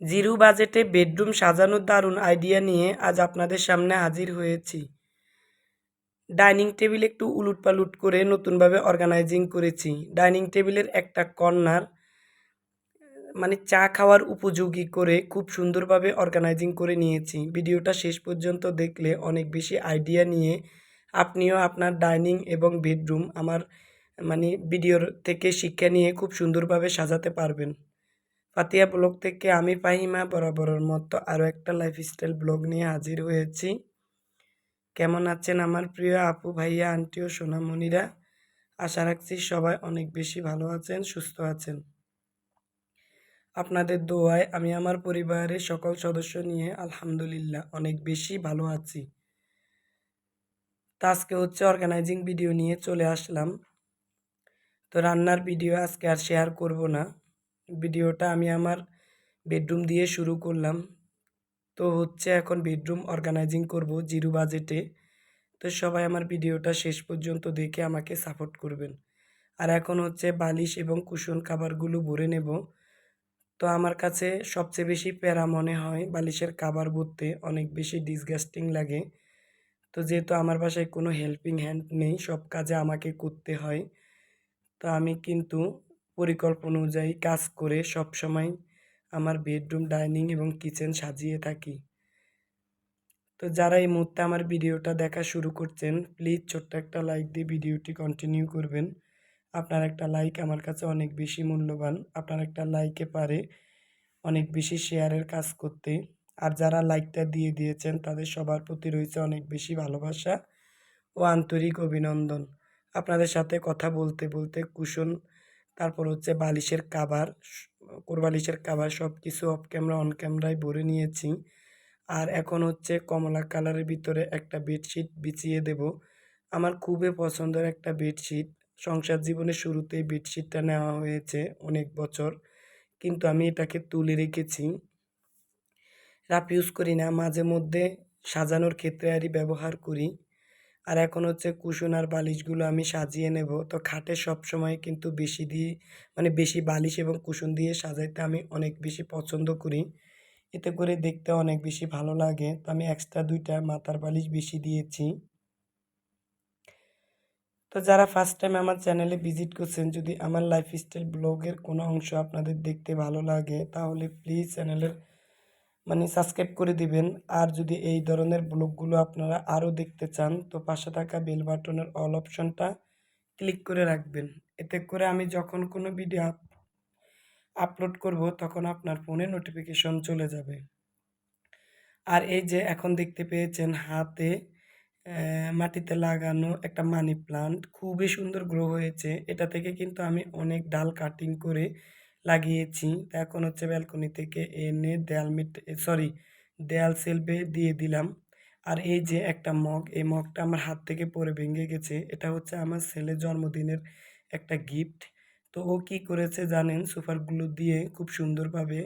Zero বাজেটে bedroom সাজানোর দারুণ আইডিয়া নিয়ে আজ আপনাদের সামনে হাজির হয়েছি। ডাইনিং টেবিল একটু উলুট পালুট করে নতুনভাবে অর্গানাইজিং করেছি। ডাইনিং টেবিলের একটা কর্নার মানে চা খাওয়ার উপযোগী করে খুব সুন্দরভাবে অর্গানাইজিং করে নিয়েছি। ভিডিওটা শেষ পর্যন্ত দেখলে অনেক বেশি আইডিয়া নিয়ে আপনিও আপনার ডাইনিং এবং বেডরুম আমার মানে ভিডিওর থেকে শিক্ষা নিয়ে খুব সুন্দরভাবে সাজাতে পারবেন। ফাতিয়া ব্লগ থেকে আমি ফাহিমা বরাবরের মতো আরও একটা লাইফস্টাইল ব্লগ নিয়ে হাজির হয়েছি। কেমন আছেন আমার প্রিয় আপু, ভাইয়া আন্টি ও সোনামণিরা? আশা রাখছি সবাই অনেক বেশি ভালো আছেন, সুস্থ আছেন। আপনাদের দোয়ায় আমি আমার পরিবারের সকল সদস্য নিয়ে আলহামদুলিল্লাহ অনেক বেশি ভালো আছি। তা আজকে হচ্ছে অর্গানাইজিং ভিডিও নিয়ে চলে আসলাম। তো রান্নার ভিডিও আজকে আর শেয়ার করব না। ভিডিওটা আমি আমার বেডরুম দিয়ে শুরু করলাম। তো হচ্ছে এখন বেডরুম অর্গানাইজিং করব জিরো বাজেটে। তো সবাই আমার ভিডিওটা শেষ পর্যন্ত দেখে আমাকে সাপোর্ট করবেন। আর এখন হচ্ছে বালিশ এবং কুশন খাবারগুলো ভরে নেব। তো আমার কাছে সবচেয়ে বেশি প্যারা মনে হয় বালিশের খাবার ভরতে, অনেক বেশি ডিসগাস্টিং লাগে। তো যেহেতু আমার বাসায় কোনো হেল্পিং হ্যান্ড নেই, সব কাজে আমাকে করতে হয়। তো আমি কিন্তু পরিকল্পনা অনুযায়ী কাজ করে সব সময় আমার বেডরুম, ডাইনিং এবং কিচেন সাজিয়ে থাকি। তো যারা এই মুহূর্তে আমার ভিডিওটা দেখা শুরু করছেন, প্লিজ ছোট্ট একটা লাইক দিয়ে ভিডিওটি কন্টিনিউ করবেন। আপনার একটা লাইক আমার কাছে অনেক বেশি মূল্যবান। আপনার একটা লাইকে পারে অনেক বেশি শেয়ারের কাজ করতে। আর যারা লাইকটা দিয়ে দিয়েছেন, তাদের সবার প্রতি রয়েছে অনেক বেশি ভালোবাসা ও আন্তরিক অভিনন্দন। আপনাদের সাথে কথা বলতে বলতে কুশন তারপর হচ্ছে বালিশের কাবার কোরবালিশের কাবার সব কিছু অফ ক্যামেরা অন ক্যামেরায় ভরে নিয়েছি। আর এখন হচ্ছে কমলা কালারের ভিতরে একটা বেডশিট বিছিয়ে দেব। আমার খুবই পছন্দের একটা বেডশিট সংসার জীবনের শুরুতেই বেডশিটটা নেওয়া হয়েছে অনেক বছর। কিন্তু আমি এটাকে তুলে রেখেছি। রাপ ইউজ করি না, মাঝে মধ্যে সাজানোর ক্ষেত্রে আরই ব্যবহার করি। আর এখন হচ্ছে কুশন আর বালিশগুলো আমি সাজিয়ে নেব। তো খাটে সব সময় কিন্তু বেশি দিয়ে মানে বেশি বালিশ এবং কুশন দিয়ে সাজাইতে আমি অনেক বেশি পছন্দ করি। এতে করে দেখতে অনেক বেশি ভালো লাগে। তো আমি এক্সট্রা দুইটা মাথার বালিশ বেশি দিয়েছি। তো যারা ফার্স্ট টাইম আমার চ্যানেলে ভিজিট করছেন, যদি আমার লাইফস্টাইল ব্লগের কোনো অংশ আপনাদের দেখতে ভালো লাগে, তাহলে প্লিজ চ্যানেলের মানে সাবস্ক্রাইব করে দিবেন। আর যদি এই ধরনের ব্লগগুলো আপনারা আরও দেখতে চান, তো পাশে থাকা বেল বাটনের অল অপশনটা ক্লিক করে রাখবেন। এতে করে আমি যখন কোনো ভিডিও আপলোড করব, তখন আপনার ফোনে নোটিফিকেশন চলে যাবে। আর এই যে এখন দেখতে পেয়েছেন হাতে মাটিতে লাগানো একটা মানি প্লান্ট খুবই সুন্দর গ্রো হয়েছে। এটা থেকে কিন্তু আমি অনেক ডাল কাটিং করে লাগিয়েছি। এখন হচ্ছে ব্যালকনি থেকে এনে দেয়াল মিট সরি দেয়াল সেলফে দিয়ে দিলাম। আর এই যে একটা মগ, এই মগটা আমার হাত থেকে পরে ভেঙে গেছে। এটা হচ্ছে আমার ছেলের জন্মদিনের একটা গিফট তো ও কী করেছে জানেন? সুপারগুলো দিয়ে খুব সুন্দরভাবে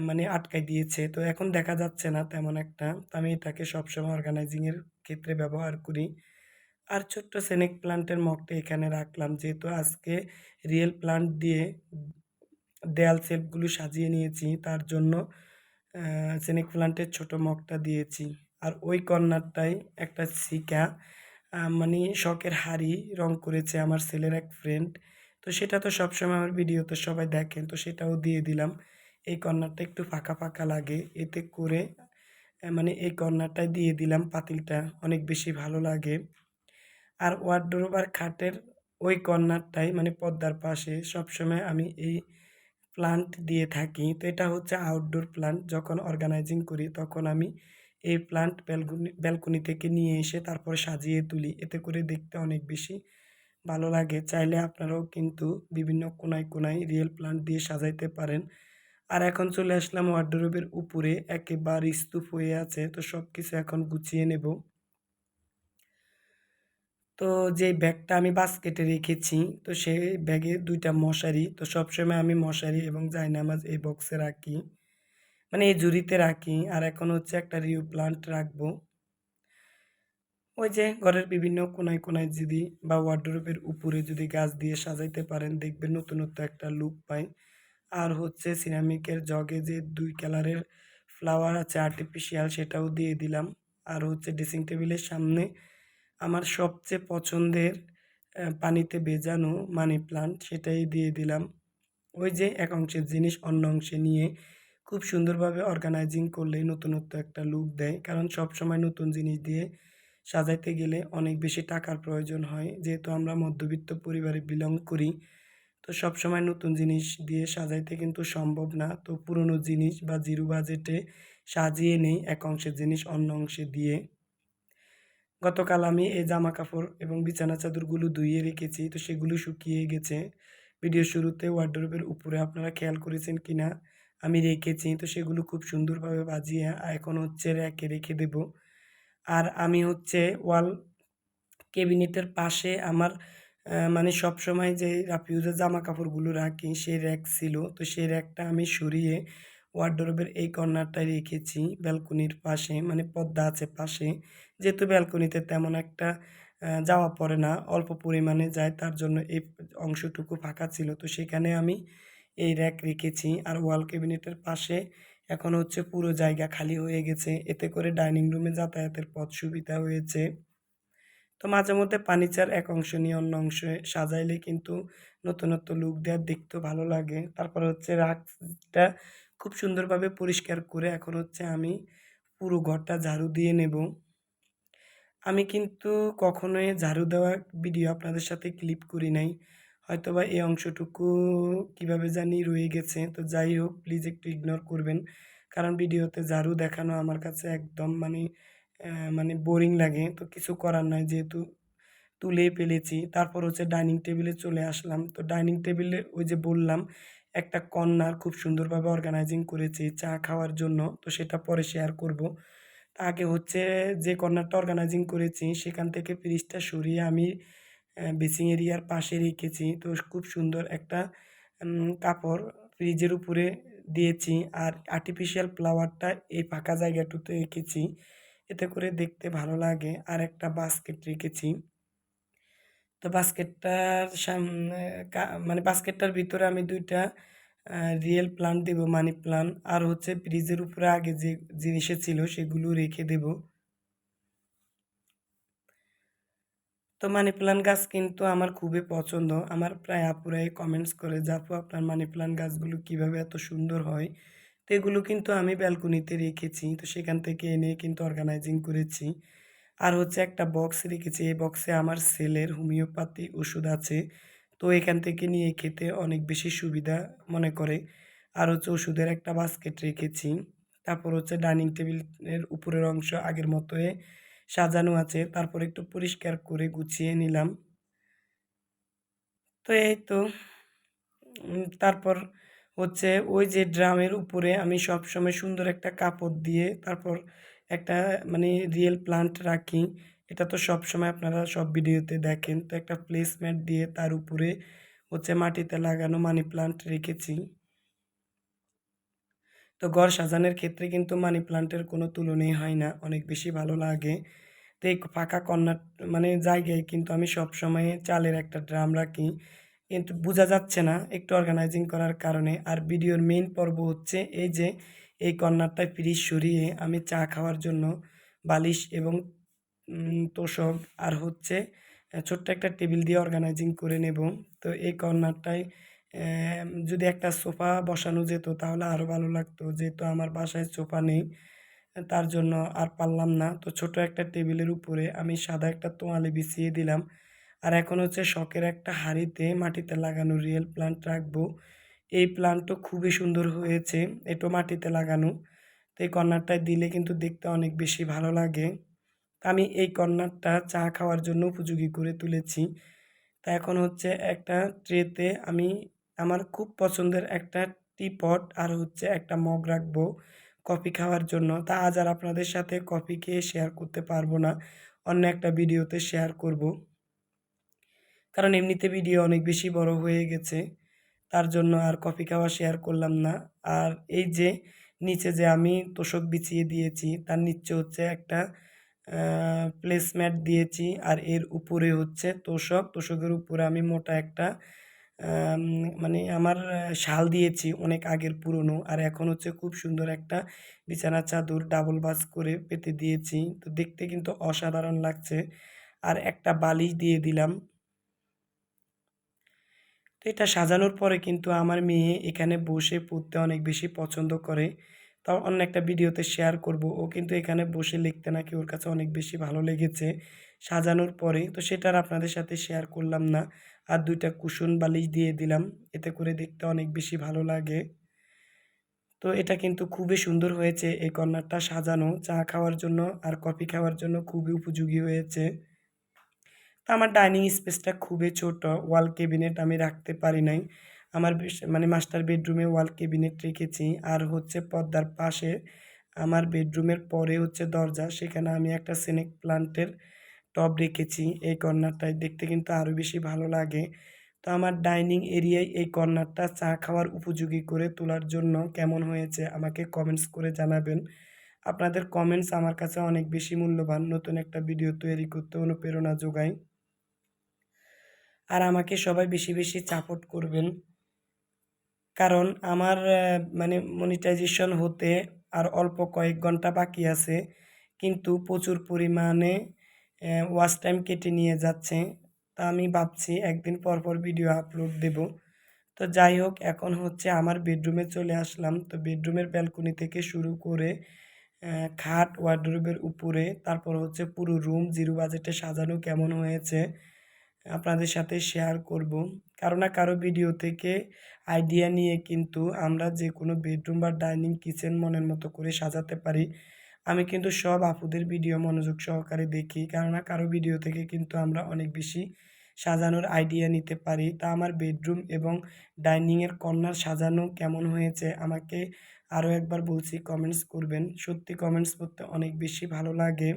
মানে আটকাই দিয়েছে। তো এখন দেখা যাচ্ছে না তেমন একটা। আমি এটাকে সবসময় অর্গানাইজিংয়ের ক্ষেত্রে ব্যবহার করি। আর ছোট্ট সেনেক প্লান্টের মগটা এখানে রাখলাম। যেহেতু আজকে রিয়েল প্লান্ট দিয়ে দেয়াল সেলফগুলো সাজিয়ে নিয়েছি, তার জন্য সেনেক প্লান্টের ছোট মগটা দিয়েছি। আর ওই কর্নারটায় একটা সিকা মানে শখের হাড়ি রং করেছে আমার ছেলের এক ফ্রেন্ড তো সেটা তো সবসময় আমার ভিডিওতে সবাই দেখেন, তো সেটাও দিয়ে দিলাম। এই কর্নারটা একটু ফাঁকা ফাঁকা লাগে, এতে করে মানে এই কর্নারটায় দিয়ে দিলাম পাতিলটা, অনেক বেশি ভালো লাগে। আর ওয়ার্ডরোব আর খাটের ওই কর্নারটাই মানে পদ্মার পাশে সবসময় আমি এই প্লান্ট দিয়ে থাকি। তো এটা হচ্ছে আউটডোর প্লান্ট যখন অর্গানাইজিং করি, তখন আমি এই প্লান্ট ব্যালকনি ব্যালকনি থেকে নিয়ে এসে তারপর সাজিয়ে তুলি। এতে করে দেখতে অনেক বেশি ভালো লাগে। চাইলে আপনারাও কিন্তু বিভিন্ন কোনায় কোনায় রিয়েল প্লান্ট দিয়ে সাজাইতে পারেন। আর এখন চলে আসলাম ওয়ার্ডরোবের উপরে। একেবারে স্তূপ হয়ে আছে। তো সব কিছু এখন গুছিয়ে নেব। তো যে ব্যাগটা আমি বাস্কেটে রেখেছি, তো সেই ব্যাগে দুইটা মশারি, তো সবসময় আমি মশারি এবং জায়নামাজ এই বক্সে রাখি। মানে এই জুড়িতে রাখি। আর এখন হচ্ছে একটা রিউ প্লান্ট রাখব। ওই যে ঘরের বিভিন্ন কোনায় কোনায় যদি বা ওয়ার্ডরোবের উপরে যদি গাছ দিয়ে সাজাইতে পারেন, দেখবেন নতুনত্ব একটা লুক পায়। আর হচ্ছে সিরামিকের জগে যে দুই কালারের ফ্লাওয়ার আছে, আর্টিফিশিয়াল, সেটাও দিয়ে দিলাম। আর হচ্ছে ড্রেসিং টেবিলের সামনে আমার সবচেয়ে পছন্দের পানিতে ভেজানো মানি প্লান্ট সেটাই দিয়ে দিলাম। ওই যে এক অংশের জিনিস অন্য অংশে নিয়ে খুব সুন্দরভাবে অর্গানাইজিং করলে নতুনত্ব একটা লুক দেয়। কারণ সব সময় নতুন জিনিস দিয়ে সাজাইতে গেলে অনেক বেশি টাকার প্রয়োজন হয়। যেহেতু আমরা মধ্যবিত্ত পরিবারে বিলং করি, তো সব সময় নতুন জিনিস দিয়ে সাজাইতে কিন্তু সম্ভব না। তো পুরনো জিনিস বা জিরো বাজেটে সাজিয়ে নেই এক অংশের জিনিস অন্য অংশে দিয়ে। গতকাল আমি এই জামা কাপড় এবং বিছানা চাদরগুলো ধুইয়ে রেখেছি, তো সেগুলো শুকিয়ে গেছে। ভিডিও শুরুতে ওয়ার্ডরোবের উপরে আপনারা খেয়াল করেছেন কি না আমি রেখেছি, তো সেগুলো খুব সুন্দরভাবে বাজিয়ে এখন হচ্ছে র্যাকে রেখে দেব। আর আমি হচ্ছে ওয়াল ক্যাবিনেটের পাশে আমার মানে সব সময় যে রাফিউজের জামা কাপড়গুলো রাখি, সেই র্যাক ছিল, তো সেই র্যাকটা আমি সরিয়ে ওয়ার্ডরোবের এই কর্নারটায় রেখেছি, ব্যালকনির পাশে মানে পদ্মা আছে পাশে। যেহেতু ব্যালকনিতে তেমন একটা যাওয়া পড়ে না, অল্প পরিমাণে যায়, তার জন্য এই অংশটুকু ফাঁকা ছিল। তো সেখানে আমি এই র্যাক রেখেছি আর ওয়াল ক্যাবিনেটের পাশে এখন হচ্ছে পুরো জায়গা খালি হয়ে গেছে। এতে করে ডাইনিং রুমে যাতায়াতের পথ সুবিধা হয়েছে। তো মাঝে মধ্যে ফার্নিচার এক অংশ নিয়ে অন্য অংশে সাজাইলে কিন্তু নতুনত্ব লুক দেওয়ার দেখতেও ভালো লাগে। তারপর হচ্ছে রাগটা খুব সুন্দরভাবে পরিষ্কার করে এখন হচ্ছে আমি পুরো ঘরটা ঝাড়ু দিয়ে নেব। আমি কিন্তু কখনোই ঝাড়ু দেওয়া ভিডিও আপনাদের সাথে ক্লিপ করি নাই। হয়তোবা এই অংশটুকু কীভাবে জানি রয়ে গেছে। তো যাই হোক প্লিজ একটু ইগনোর করবেন। কারণ ভিডিওতে ঝাড়ু দেখানো আমার কাছে একদম মানে মানে বোরিং লাগে। তো কিছু করার নয় যেহেতু তুলে ফেলেছি। তারপর হচ্ছে ডাইনিং টেবিলে চলে আসলাম। তো ডাইনিং টেবিলে ওই যে বললাম একটা কর্নার খুব সুন্দরভাবে অর্গানাইজিং করেছি চা খাওয়ার জন্য, তো সেটা পরে শেয়ার করব। আগে হচ্ছে যে কর্নারটা অর্গানাইজিং করেছি, সেখান থেকে ফ্রিজটা সরিয়ে আমি বেসিং এরিয়ার পাশে রেখেছি। তো খুব সুন্দর একটা কাপড় ফ্রিজের উপরে দিয়েছি আর আর্টিফিশিয়াল ফ্লাওয়ারটা এই ফাঁকা জায়গাটুতে রেখেছি। এতে করে দেখতে ভালো লাগে। আর একটা বাস্কেট রেখেছি। তো বাস্কেটটার সামনে মানে বাস্কেটটার ভিতরে আমি দুইটা রিয়েল প্লান্ট দেব, মানি প্লান্ট। আর হচ্ছে ফ্রিজের উপরে আগে যে জিনিসে ছিল সেগুলো রেখে দেব। তো মানি প্লান্ট গাছ কিন্তু আমার খুবই পছন্দ। আমার প্রায় আপুরাই কমেন্টস করে যে আপনার মানি প্লান্ট গাছগুলো কীভাবে এত সুন্দর হয়? তো এগুলো কিন্তু আমি ব্যালকনিতে রেখেছি। তো সেখান থেকে এনে কিন্তু অর্গানাইজিং করেছি। আর হচ্ছে একটা বক্স রেখেছি। এই বক্সে আমার সেলের হোমিওপ্যাথি ওষুধ আছে। তো এখান থেকে নিয়ে খেতে অনেক বেশি সুবিধা মনে করে। আর হচ্ছে ওষুধের একটা বাস্কেট রেখেছি। তারপর হচ্ছে ডাইনিং টেবিলের উপরের অংশ আগের মতোই সাজানো আছে। তারপর একটু পরিষ্কার করে গুছিয়ে নিলাম। তো এই তো। তারপর হচ্ছে ওই যে ড্রামের উপরে আমি সব সময় সুন্দর একটা কাপড় দিয়ে তারপর একটা মানে রিয়েল প্লান্ট রাখি। এটা তো সব সময় আপনারা সব ভিডিওতে দেখেন। তো একটা প্লেসমেন্ট দিয়ে তার উপরে হচ্ছে মাটিতে লাগানো মানি প্লান্ট রেখেছি। তো ঘর সাজানোর ক্ষেত্রে কিন্তু মানি প্লান্টের কোনো তুলনাই হয় না। অনেক বেশি ভালো লাগে। তো এই ফাঁকা কর্নার মানে জায়গায় কিন্তু আমি সব সময় চালের একটা ড্রাম রাখি। কিন্তু বোঝা যাচ্ছে না একটু অর্গানাইজিং করার কারণে। আর ভিডিওর মেইন পর্ব হচ্ছে এই যে এই কর্নারটায় ফ্রিজ সরিয়ে আমি চা খাওয়ার জন্য বালিশ এবং তোষক আর হচ্ছে ছোট্ট একটা টেবিল দিয়ে অর্গানাইজিং করে নেব। তো এই কর্নারটায় যদি একটা সোফা বসানো যেত তাহলে আরও ভালো লাগতো। যেহেতু আমার বাসায় সোফা নেই তার জন্য আর পারলাম না। তো ছোট একটা টেবিলের উপরে আমি সাদা একটা তোয়ালে বিছিয়ে দিলাম। আর এখন হচ্ছে শখের একটা হাঁড়িতে মাটিতে লাগানো রিয়েল প্লান্ট রাখব। এই প্লান্টও খুবই সুন্দর হয়েছে এটো মাটিতে লাগানো। তো এই কর্নারটায় দিলে কিন্তু দেখতে অনেক বেশি ভালো লাগে। আমি এই কর্নারটা চা খাওয়ার জন্য উপযোগী করে তুলেছি। তা এখন হচ্ছে একটা ট্রেতে আমি আমার খুব পছন্দের একটা টি পট আর হচ্ছে একটা মগ রাখব কফি খাওয়ার জন্য। তা আজ আর আপনাদের সাথে কফি খেয়ে শেয়ার করতে পারব না, অন্য একটা ভিডিওতে শেয়ার করব। কারণ এমনিতে ভিডিও অনেক বেশি বড় হয়ে গেছে। তার জন্য আর কফি খাওয়া শেয়ার করলাম না। আর এই যে নিচে যে আমি তোষক বিছিয়ে দিয়েছি, তার নিচে হচ্ছে একটা প্লেসম্যাট দিয়েছি আর এর উপরে হচ্ছে তোষক। তোষকের উপরে আমি মোটা একটা মানে আমার শাল দিয়েছি অনেক আগের পুরনো। আর এখন হচ্ছে খুব সুন্দর একটা বিছানার চাদর ডাবল বাস করে পেতে দিয়েছি। তো দেখতে কিন্তু অসাধারণ লাগছে। আর একটা বালিশ দিয়ে দিলাম। তো এটা সাজানোর পরে কিন্তু আমার মেয়ে এখানে বসে পড়তে অনেক বেশি পছন্দ করে। তাও অন্য একটা ভিডিওতে শেয়ার করব। ও কিন্তু এখানে বসে লিখতে নাকি ওর কাছে অনেক বেশি ভালো লেগেছে সাজানোর পরে। তো সেটার আপনাদের সাথে শেয়ার করলাম না। আর দুইটা কুশন বালিশ দিয়ে দিলাম। এতে করে দেখতে অনেক বেশি ভালো লাগে। তো এটা কিন্তু খুবই সুন্দর হয়েছে। এই কর্নারটা সাজানো। চা খাওয়ার জন্য আর কফি খাওয়ার জন্য খুবই উপযোগী হয়েছে। তো আমার ডাইনিং স্পেসটা খুবই ছোট ওয়াল কেবিনেট আমি রাখতে পারি নাই। আমার মানে মাস্টার বেডরুমে ওয়াল কেবিনেট রেখেছি। আর হচ্ছে পর্দার পাশে আমার বেডরুমের পরে হচ্ছে দরজা, সেখানে আমি একটা সিনেক প্লান্টের টব রেখেছি। এই কর্নারটায় দেখতে কিন্তু আরও বেশি ভালো লাগে। তো আমার ডাইনিং এরিয়ায় এই কর্নারটা চা খাওয়ার উপযোগী করে তোলার জন্য কেমন হয়েছে আমাকে কমেন্টস করে জানাবেন। আপনাদের কমেন্টস আমার কাছে অনেক বেশি মূল্যবান। নতুন একটা ভিডিও তৈরি করতে অনুপ্রেরণা যোগায়। আর আমাকে সবাই বেশি বেশি সাপোর্ট করবেন। কারণ আমার মানে মনিটাইজেশন হতে আর অল্প কয়েক ঘণ্টা বাকি আছে। কিন্তু প্রচুর পরিমাণে ওয়াচ টাইম কেটে নিয়ে যাচ্ছে। তা আমি ভাবছি একদিন পর পর ভিডিও আপলোড দেব। তো যাই হোক, এখন হচ্ছে আমার বেডরুমে চলে আসলাম। তো বেডরুমের ব্যালকনি থেকে শুরু করে খাট ওয়ার্ডরোবের উপরে, তারপর হচ্ছে পুরো রুম জিরো বাজেটে সাজানো কেমন হয়েছে। আপনাদের সাথে শেয়ার করব। কারও না কারও ভিডিও থেকে আইডিয়া নিয়ে কিন্তু আমরা যে কোনো বেডরুম বা ডাইনিং কিচেন মনের মতো করে সাজাতে পারি। আমি কিন্তু সব আপুদের ভিডিও মনোযোগ সহকারে দেখি। কারণ না কারও ভিডিও থেকে কিন্তু আমরা অনেক বেশি সাজানোর আইডিয়া নিতে পারি। তা আমার বেডরুম এবং ডাইনিংয়ের কর্নার সাজানো কেমন হয়েছে আমাকে আরও একবার বলছি কমেন্টস করবেন। সত্যি কমেন্টস করতে অনেক বেশি ভালো লাগে।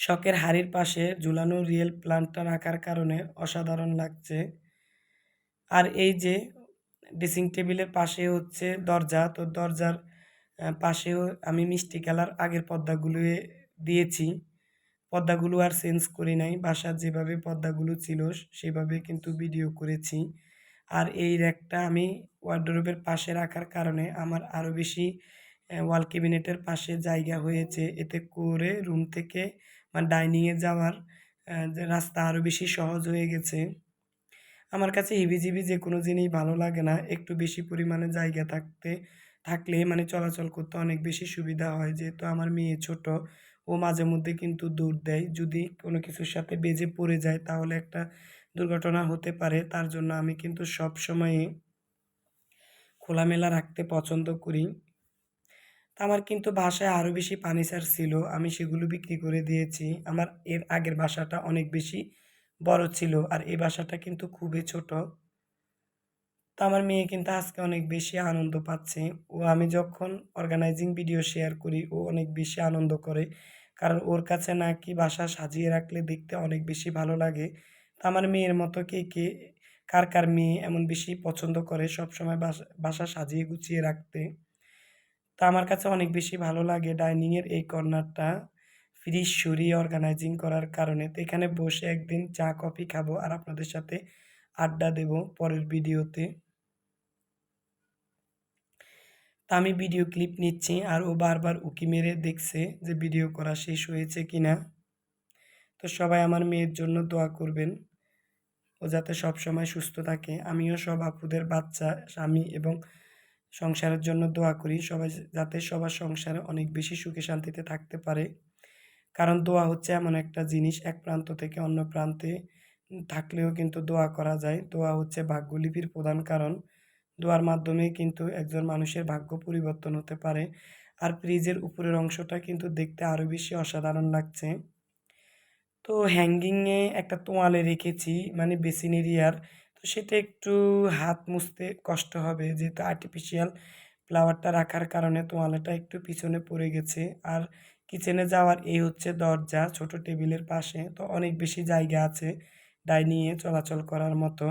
শখের হাড়ির পাশে ঝুলানো রিয়েল প্লান্টটা রাখার কারণে অসাধারণ লাগছে। আর এই যে ড্রেসিং টেবিলের পাশে হচ্ছে দরজা, তো দরজার পাশেও আমি মিষ্টি কালার আগের পর্দাগুলো দিয়েছি। পর্দাগুলো আর চেঞ্জ করি নাই, বাসার যেভাবে পর্দাগুলো ছিল সেভাবে কিন্তু ভিডিও করেছি। আর এই র্যাকটা আমি ওয়ার্ডরোবের পাশে রাখার কারণে আমার আরও বেশি ওয়াল ক্যাবিনেটের পাশে জায়গা হয়েছে। এতে করে রুম থেকে মানে ডাইনিংয়ে যাওয়ার রাস্তা আরও বেশি সহজ হয়ে গেছে। আমার কাছে হিবিজিবি যে কোনো জিনিস ভালো লাগে না, একটু বেশি পরিমাণে জায়গা থাকতে, থাকলে মানে চলাচল করতে অনেক বেশি সুবিধা হয়। যেহেতু আমার মেয়ে ছোট, ও মাঝে মধ্যে কিন্তু দৌড় দেয়। যদি কোনো কিছুর সাথে বেজে পড়ে যায়, তাহলে একটা দুর্ঘটনা হতে পারে। তার জন্য আমি কিন্তু সব সময়ে খোলামেলা রাখতে পছন্দ করি। আমার কিন্তু বাসায় আরও বেশি ফার্নিচার ছিল, আমি সেগুলো বিক্রি করে দিয়েছি। আমার এর আগের বাসাটা অনেক বেশি বড় ছিল আর এই বাসাটা কিন্তু খুবই ছোট। তো আমার মেয়ে কিন্তু আজকে অনেক বেশি আনন্দ পাচ্ছে। ও, আমি যখন অর্গানাইজিং ভিডিও শেয়ার করি, ও অনেক বেশি আনন্দ করে। কারণ ওর কাছে নাকি বাসা সাজিয়ে রাখলে দেখতে অনেক বেশি ভালো লাগে। তো আমার মেয়ের মতো কে কে, কার কার মেয়ে এমন বেশি পছন্দ করে সব সময় বাসা বাসা সাজিয়ে গুছিয়ে রাখতে। তা আমার কাছে অনেক বেশি ভালো লাগে ডাইনিংয়ের এই কর্নারটা। ফ্রিজ সরিয়ে অর্গানাইজিং করার কারণে। তো এখানে বসে একদিন চা, কফি খাব আর আপনাদের সাথে আড্ডা দেব পরের ভিডিওতে। তা আমি ভিডিও ক্লিপ নিচ্ছি আর ও বারবার উকি মেরে দেখছে যে ভিডিও করা শেষ হয়েছে কি না তো সবাই আমার মেয়ের জন্য দোয়া করবেন। ও যাতে সব সময় সুস্থ থাকে। আমিও সব আপুদের বাচ্চা, স্বামী এবং সংসারের জন্য দোয়া করি। সবাই যাতে সবার সংসারে অনেক বেশি সুখে শান্তিতে থাকতে পারে। কারণ দোয়া হচ্ছে এমন একটা জিনিস, এক প্রান্ত থেকে অন্য প্রান্তে থাকলেও কিন্তু দোয়া করা যায়। দোয়া হচ্ছে ভাগ্যলিপির প্রধান কারণ। দোয়ার মাধ্যমে কিন্তু একজন মানুষের ভাগ্য পরিবর্তন হতে পারে। আর ফ্রিজের উপরের অংশটা কিন্তু দেখতে আরও বেশি অসাধারণ লাগছে। তো হ্যাঙ্গিংয়ে একটা তোয়ালে রেখেছি মানে বেসিন এরিয়ার তো সেটা একটু হাত মুছতে কষ্ট হবে যেহেতু আর্টিফিশিয়াল ফ্লাওয়ারটা রাখার কারণে তোয়ালেটা একটু পিছনে পড়ে গেছে। আর কিচেনে যাওয়ার এই হচ্ছে দরজা ছোট টেবিলের পাশে, তো অনেক বেশি জায়গা আছে ডাইনিংয়ে চলাচল করার মতো।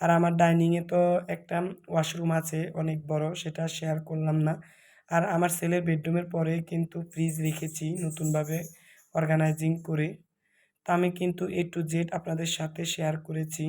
আর আমার ডাইনিংয়ে তো একটা ওয়াশরুম আছে অনেক বড়, সেটা শেয়ার করলাম না। আর আমার ছেলের বেডরুমের পরে কিন্তু ফ্রিজ রেখেছি নতুনভাবে অর্গানাইজিং করে। তা আমি কিন্তু এ টু জেড আপনাদের সাথে শেয়ার করেছি।